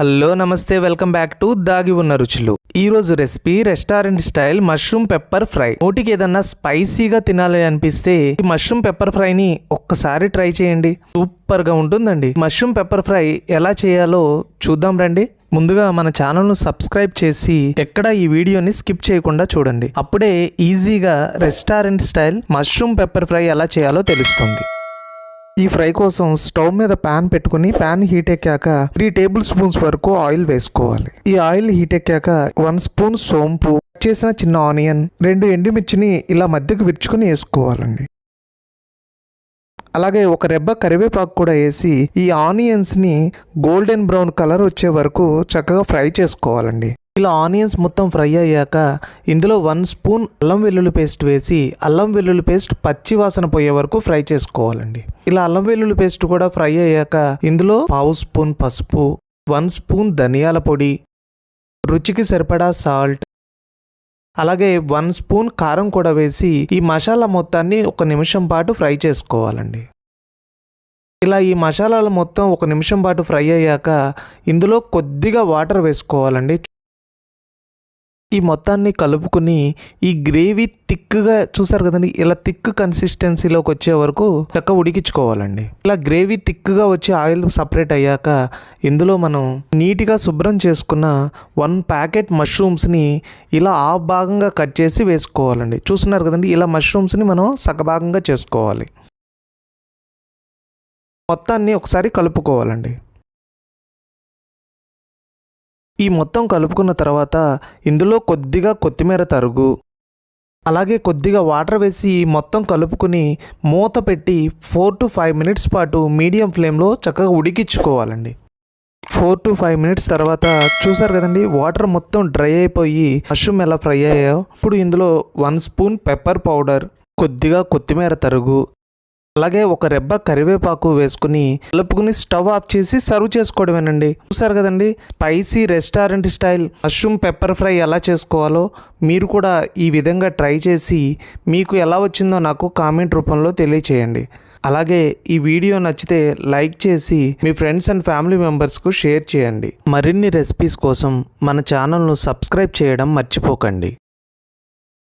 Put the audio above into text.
Hello నమస్తే welcome back to దాగి ఉన్న రుచులు. ఈ రోజు recipe restaurant style mushroom pepper fry. నోటికి ఏదన్నా స్పైసీగా తినాలి అనిపిస్తే ఈ మష్రూమ్ పెప్పర్ ఫ్రైని ఒక్కసారి ట్రై చేయండి. సూపర్గా ఉంటుందండి. మష్రూమ్ పెప్పర్ ఫ్రై ఎలా చేయాలో చూద్దాం రండి. ముందుగా మన ఛానల్ను సబ్స్క్రైబ్ చేసి ఎక్కడ ఈ వీడియోని స్కిప్ చేయకుండా చూడండి. అప్పుడే ఈజీగా restaurant style mushroom pepper fry ఎలా చేయాలో తెలుస్తుంది. ఈ ఫ్రై కోసం స్టవ్ మీద ప్యాన్ పెట్టుకుని ప్యాన్ హీట్ ఎక్కాక త్రీ టేబుల్ స్పూన్స్ వరకు ఆయిల్ వేసుకోవాలి. ఈ ఆయిల్ హీట్ ఎక్కాక వన్ స్పూన్ సోంపు కట్ చేసిన చిన్న ఆనియన్ రెండు ఎండుమిర్చిని ఇలా మధ్యకు విరుచుకుని వేసుకోవాలండి. అలాగే ఒక రెబ్బ కరివేపాకు కూడా వేసి ఈ ఆనియన్స్ని గోల్డెన్ బ్రౌన్ కలర్ వచ్చే వరకు చక్కగా ఫ్రై చేసుకోవాలండి. ఇలా ఆనియన్స్ మొత్తం ఫ్రై అయ్యాక ఇందులో వన్ స్పూన్ అల్లం వెల్లుల్లి పేస్ట్ వేసి అల్లం వెల్లుల్లి పేస్ట్ పచ్చి వాసన పోయే వరకు ఫ్రై చేసుకోవాలండి. ఇలా అల్లం వెల్లుల్లి పేస్ట్ కూడా ఫ్రై అయ్యాక ఇందులో పావు స్పూన్ పసుపు వన్ స్పూన్ ధనియాల పొడి రుచికి సరిపడా సాల్ట్ అలాగే వన్ స్పూన్ కారం కూడా వేసి ఈ మసాలా మొత్తాన్ని ఒక నిమిషం పాటు ఫ్రై చేసుకోవాలండి. ఇలా ఈ మసాలాలు మొత్తం ఒక నిమిషం పాటు ఫ్రై అయ్యాక ఇందులో కొద్దిగా వాటర్ వేసుకోవాలండి. ఈ మొత్తాన్ని కలుపుకుని ఈ గ్రేవీ థిక్గా చూసారు కదండి ఇలా థిక్ కన్సిస్టెన్సీలోకి వచ్చే వరకు చక్కగా ఉడికించుకోవాలండి. ఇలా గ్రేవీ థిక్గా వచ్చి ఆయిల్ సపరేట్ అయ్యాక ఇందులో మనం నీట్గా శుభ్రం చేసుకున్న వన్ ప్యాకెట్ మష్రూమ్స్ని ఇలా ఆ భాగంగా కట్ చేసి వేసుకోవాలండి. చూస్తున్నారు కదండి ఇలా మష్రూమ్స్ని మనం సగభాగంగా చేసుకోవాలి. మొత్తాన్ని ఒకసారి కలుపుకోవాలండి. ఈ మొత్తం కలుపుకున్న తర్వాత ఇందులో కొద్దిగా కొత్తిమీర తరుగు అలాగే కొద్దిగా వాటర్ వేసి మొత్తం కలుపుకుని మూత పెట్టి ఫోర్ టు ఫైవ్ మినిట్స్ పాటు మీడియం ఫ్లేమ్లో చక్కగా ఉడికించుకోవాలండి. ఫోర్ టు ఫైవ్ మినిట్స్ తర్వాత చూసారు కదండి వాటర్ మొత్తం డ్రై అయిపోయి మష్రూమ్ ఎలా ఫ్రై అయ్యాయో. ఇప్పుడు ఇందులో వన్ స్పూన్ పెప్పర్ పౌడర్ కొద్దిగా కొత్తిమీర తరుగు అలాగే ఒక రెబ్బ కరివేపాకు వేసుకుని కలుపుకుని స్టవ్ ఆఫ్ చేసి సర్వ్ చేసుకోవడమేనండి. చూసారు కదండి? Spicy restaurant style. Mushroom pepper fry ఎలా చేసుకోవాలో మీరు కూడా ఈ విధంగా ట్రై చేసి మీకు ఎలా వచ్చిందో నాకు కామెంట్ రూపంలో తెలియచేయండి. అలాగే ఈ వీడియో నచ్చితే లైక్ చేసి మీ ఫ్రెండ్స్ అండ్ ఫ్యామిలీ మెంబర్స్కు షేర్ చేయండి. మరిన్ని రెసిపీస్ కోసం మన ఛానల్ను సబ్స్క్రైబ్ చేయడం మర్చిపోకండి.